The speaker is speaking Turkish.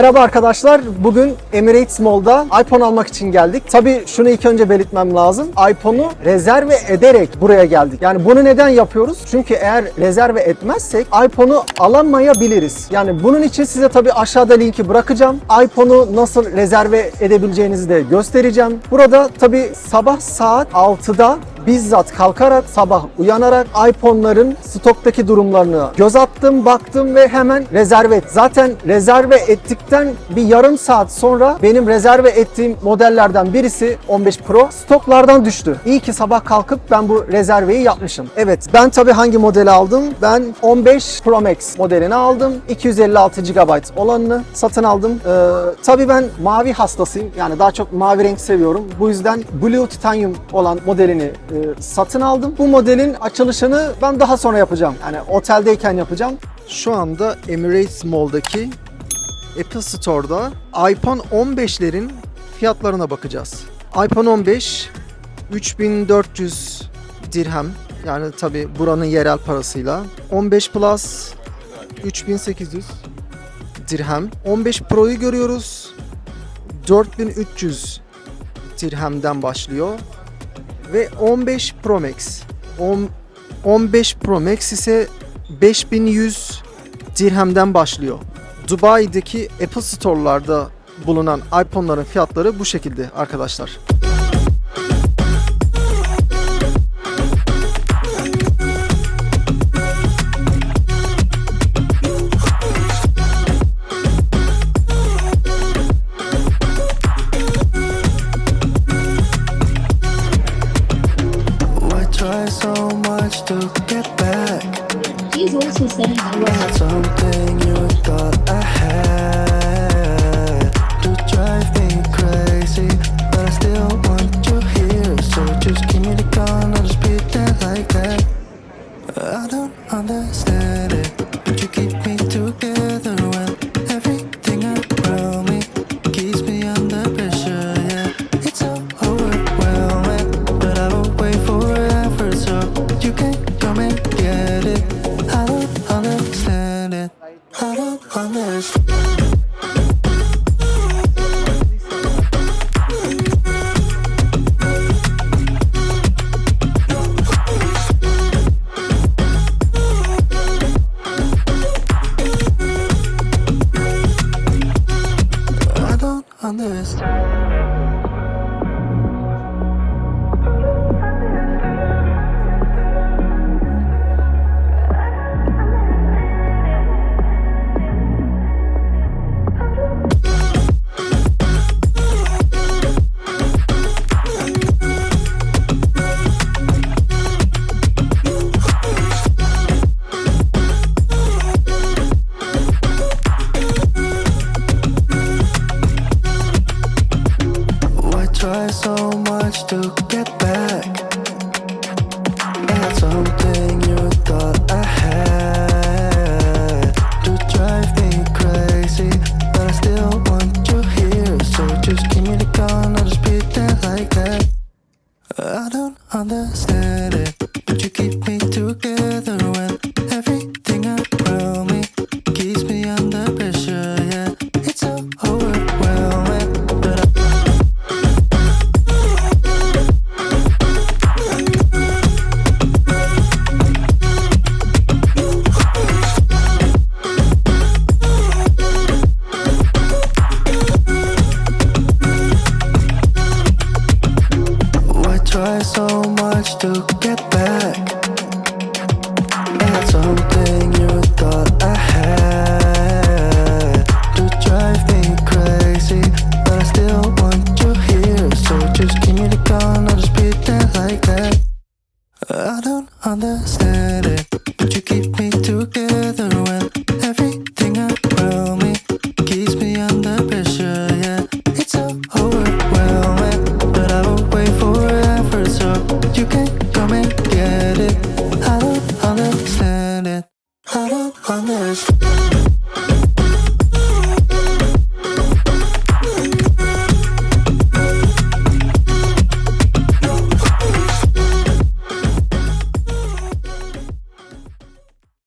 Merhaba arkadaşlar. Bugün Emirates Mall'da iPhone almak için geldik. Tabii şunu ilk önce belirtmem lazım. iPhone'u rezerve ederek buraya geldik. Yani bunu neden yapıyoruz? Çünkü eğer rezerve etmezsek iPhone'u alamayabiliriz. Yani bunun için size tabii aşağıda linki bırakacağım. iPhone'u nasıl rezerve edebileceğinizi de göstereceğim. Burada tabii sabah saat 6'da bizzat kalkarak sabah uyanarak iPhone'ların stoktaki durumlarını göz attım, baktım ve hemen rezerve et. Zaten rezerve ettikten bir yarım saat sonra benim rezerve ettiğim modellerden birisi 15 Pro stoklardan düştü. İyi ki sabah kalkıp ben bu rezerveyi yapmışım. Evet ben tabii hangi modeli aldım? Ben 15 Pro Max modelini aldım. 256 GB olanını satın aldım. Ee, tabii ben mavi hastasıyım. Yani daha çok mavi renk seviyorum. Bu yüzden Blue Titanium olan modelini e, satın aldım. Bu modelin açılışını ben daha sonra yapacağım. Yani oteldeyken yapacağım. Şu anda Emirates Mall'daki Apple Store'da iPhone 15'lerin fiyatlarına bakacağız. iPhone 15 3400 dirhem yani tabi buranın yerel parasıyla 15 Plus 3800 dirhem 15 Pro'yu görüyoruz 4300 dirhemden başlıyor ve 15 Pro Max. On- 15 Pro Max ise 5100 dirhemden başlıyor. Dubai'deki Apple Store'larda bulunan iPhone'ların fiyatları bu şekilde arkadaşlar. He's also saying I Something you thought I had understand. Like that. I don't understand come and get it. I don't understand it. I don't understand.